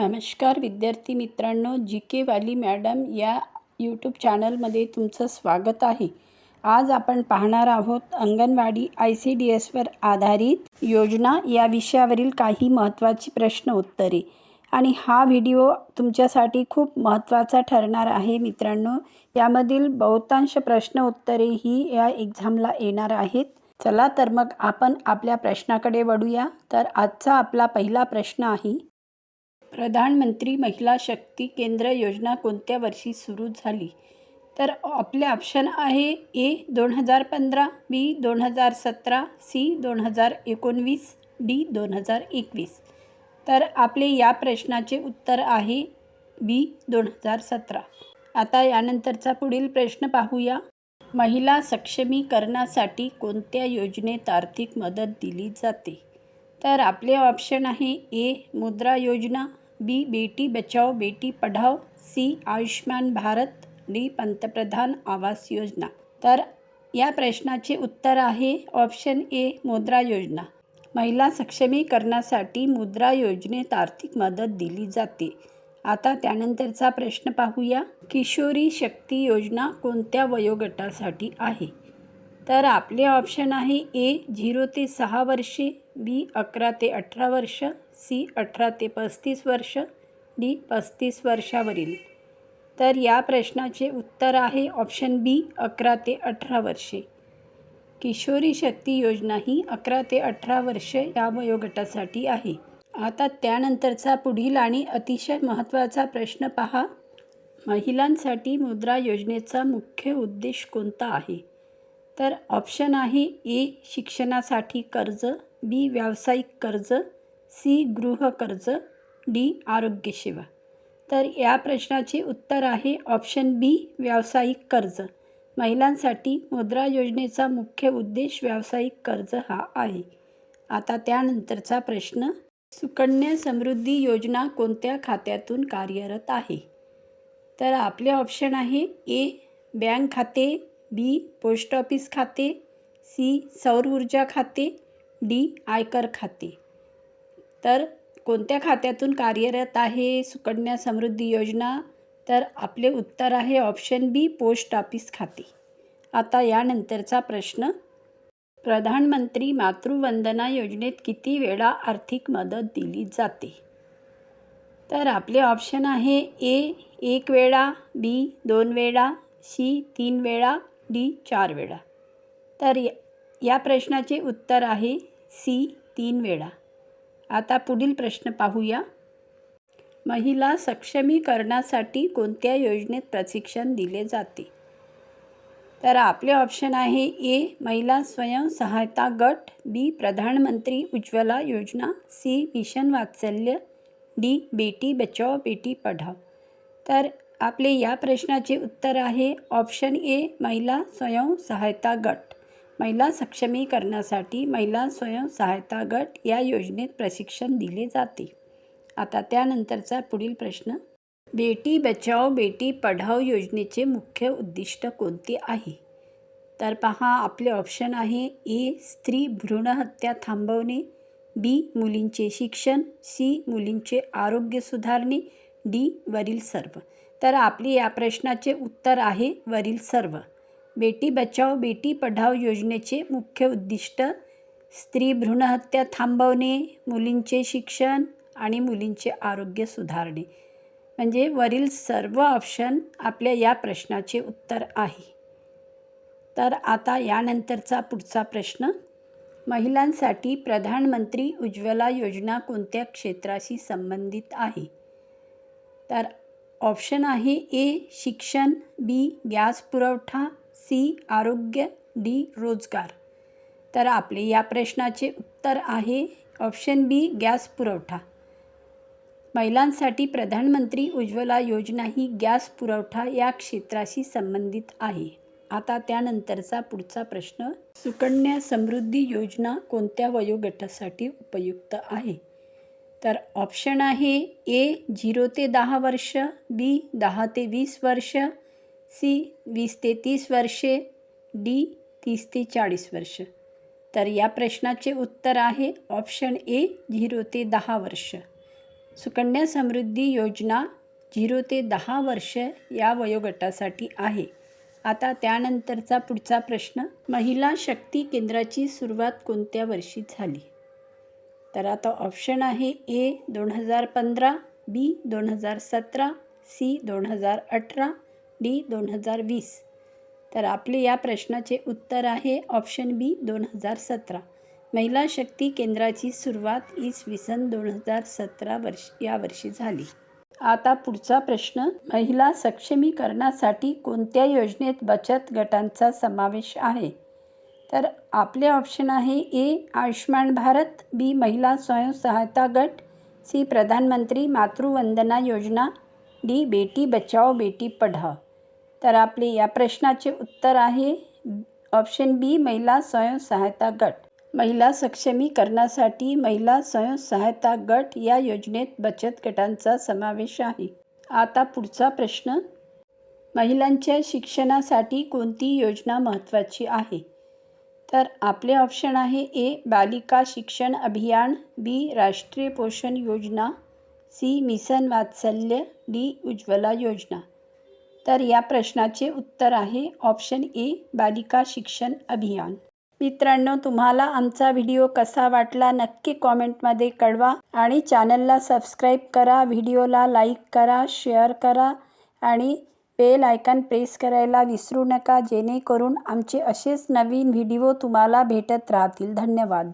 नमस्कार विद्यार्थी मित्रांनो जी के वाली मॅडम या यूट्यूब चॅनलमध्ये तुमचं स्वागत आहे. आज आपण पाहणार आहोत अंगणवाडी आय सी डी एसवर आधारित योजना या विषयावरील काही महत्त्वाची प्रश्न उत्तरे. आणि हा व्हिडिओ तुमच्यासाठी खूप महत्त्वाचा ठरणार आहे मित्रांनो. यामधील बहुतांश प्रश्न उत्तरे ही या एक्झामला येणार आहेत. चला तर मग आपण आपल्या प्रश्नाकडे वळूया. तर आजचा आपला पहिला प्रश्न आहे प्रधानमंत्री महिला शक्ती केंद्र योजना कोणत्या वर्षी सुरू झाली? तर आपले ऑप्शन आहे ए दोन हजार पंधरा बी दोन हजार सतरा सी दोन हजार एकोणवीस डी दोन हजार एकवीस. तर आपले या प्रश्नाचे उत्तर आहे बी दोन हजार सतरा. आता यानंतरचा पुढील प्रश्न पाहूया. महिला सक्षमीकरणासाठी कोणत्या योजनेत आर्थिक मदत दिली जाते? तर आपले ऑप्शन आहे A Mudra Yojana B Beti Bachao Beti Padhao C Ayushman Bharat D Pantpradhan Awas Yojana. तर या प्रश्नाचे उत्तर आहे ऑप्शन ए मुद्रा योजना. महिला सक्षमीकरणासाठी मुद्रा योजनेत आर्थिक मदत दिली जाते. आता त्यानंतरचा प्रश्न पाहूया. किशोरी शक्ती योजना कोणत्या वयोगटासाठी आहे? तर आपले ऑप्शन आहे ए झिरो ते सहा वर्षे बी अकरा ते अठरा वर्ष सी अठरा ते पस्तीस वर्ष डी पस्तीस वर्षावरील. तर या प्रश्नाचे उत्तर आहे ऑप्शन बी अकरा ते अठरा वर्षे. किशोरी शक्ती योजना ही अकरा ते अठरा वर्ष या वयोगटासाठी आहे. आता त्यानंतरचा पुढील आणि अतिशय महत्त्वाचा प्रश्न पहा. महिलांसाठी मुद्रा योजनेचा मुख्य उद्देश कोणता आहे? तर ऑप्शन आहे ए शिक्षणासाठी कर्ज बी व्यावसायिक कर्ज सी गृहकर्ज डी आरोग्यसेवा तर या प्रश्नाचे उत्तर आहे ऑप्शन बी व्यावसायिक कर्ज. महिलांसाठी मुद्रा योजनेचा मुख्य उद्देश व्यावसायिक कर्ज हा आहे. आता त्यानंतरचा प्रश्न सुकन्या समृद्धी योजना कोणत्या खात्यातून कार्यरत आहे? तर आपले ऑप्शन आहे ए बँक खाते बी पोस्ट ऑफिस खाते सी सौर ऊर्जा खाते डी आयकर खाते. तर कोणत्या खात्यातून कार्यरत आहे सुकन्या समृद्धी योजना? तर आपले उत्तर आहे ऑप्शन बी पोस्ट ऑफिस खाते. आता यानंतरचा प्रश्न. प्रधानमंत्री मातृवंदना योजनेत किती वेळा आर्थिक मदत दिली जाते? तर आपले ऑप्शन आहे ए एक वेळा बी दोन वेळा सी तीन वेळा डी चार वेळा. तर या- या प्रश्नाचे उत्तर आहे सी तीन वेळा. आता पुढील प्रश्न पाहूया. महिला सक्षमीकरणासाठी कोणत्या योजनेत प्रशिक्षण दिले जाते? तर आपले ऑप्शन आहे ए महिला स्वयंसहायता गट B Pradhan Mantri Ujjwala Yojana C mission Vatsalya D Beti Bachao Beti Padhao. तर आपले या प्रश्नाचे उत्तर आहे ऑप्शन ए महिला स्वयंसहायता गट. महिला सक्षमीकरणासाठी महिला स्वयंसहायता गट या योजनेत प्रशिक्षण दिले जाते. आता त्यानंतरचा पुढील प्रश्न बेटी बचाओ बेटी पढाओ योजनेचे मुख्य उद्दिष्ट कोणते आहे? तर पहा आपले ऑप्शन आहे ए स्त्री भ्रूणहत्या थांबवणे बी मुलींचे शिक्षण सी मुलींचे आरोग्य सुधारणे डी वरील सर्व. तर आपली या प्रश्नाचे उत्तर आहे वरील सर्व. बेटी बचाओ बेटी पढाओ योजनेचे मुख्य उद्दिष्ट स्त्री भ्रूणहत्या थांबवणे मुलींचे शिक्षण आणि मुलींचे आरोग्य सुधारणे. म्हणजे वरील सर्व ऑप्शन आपल्या या प्रश्नाचे उत्तर आहे. तर आता यानंतरचा पुढचा प्रश्न. महिलांसाठी प्रधानमंत्री उज्ज्वला योजना कोणत्या क्षेत्राशी संबंधित आहे? तर ऑप्शन आहे ए शिक्षण बी गॅस पुरवठा सी आरोग्य डी रोजगार. तर आपले या प्रश्नाचे उत्तर आहे ऑप्शन बी गॅस पुरवठा. महिलांसाठी प्रधानमंत्री उज्ज्वला योजना ही गॅस पुरवठा या क्षेत्राशी संबंधित आहे. आता त्यानंतरचा पुढचा प्रश्न सुकन्या समृद्धी योजना कोणत्या वयोगटासाठी उपयुक्त आहे? तर ऑप्शन आहे ए झिरो ते दहा वर्ष बी दहा ते वीस वर्ष सी वीस ते तीस वर्षे डी तीस ते चाळीस वर्ष. तर या प्रश्नाचे उत्तर आहे ऑप्शन ए झिरो ते दहा वर्ष. सुकन्या समृद्धी योजना झिरो ते दहा वर्ष या वयोगटासाठी आहे. आता त्यानंतरचा पुढचा प्रश्न महिला शक्ती केंद्राची सुरुवात कोणत्या वर्षी झाली? तर आता ऑप्शन आहे ए दोन हजार पंधरा बी दोन हजार सतरा सी दोन हजार अठरा डी दोन हजार वीस. तर आपले या प्रश्नाचे उत्तर आहे ऑप्शन बी दोन हजार सतरा. महिला शक्ती केंद्राची सुरुवात इसवी सन दोन हजार सतरा वर्ष या वर्षी झाली. आता पुढचा प्रश्न महिला सक्षमीकरणासाठी कोणत्या योजनेत बचत गटांचा समावेश आहे? तर आपले ऑप्शन आहे ए आयुष्मान भारत बी महिला स्वयंसहायता गट सी प्रधानमंत्री मातृवंदना योजना डी बेटी बचाओ बेटी पढाओ. तर आपले या प्रश्नाचे उत्तर आहे ऑप्शन बी महिला स्वयंसहायता गट. महिला सक्षमीकरणासाठी महिला स्वयंसहायता गट या योजनेत बचत गटांचा समावेश आहे. आता पुढचा प्रश्न. महिलांच्या शिक्षणासाठी कोणती योजना महत्त्वाची आहे? तर आपले ऑप्शन आहे ए बालिका शिक्षण अभियान B Rashtriya Poshan Yojana C mission Vatsalya D Ujjwala Yojana. तर या प्रश्नाचे उत्तर आहे ऑप्शन ए बालिका शिक्षण अभियान. मित्रांनो तुम्हाला आमचा व्हिडिओ कसा वाटला नक्की कॉमेंटमध्ये कळवा आणि चॅनलला सबस्क्राईब करा व्हिडिओला लाईक करा शेअर करा आणि बेल आयकन प्रेस करायला विसरू नका जेणेकरून आमचे असेच नवीन व्हिडिओ तुम्हाला भेटत राहतील. धन्यवाद.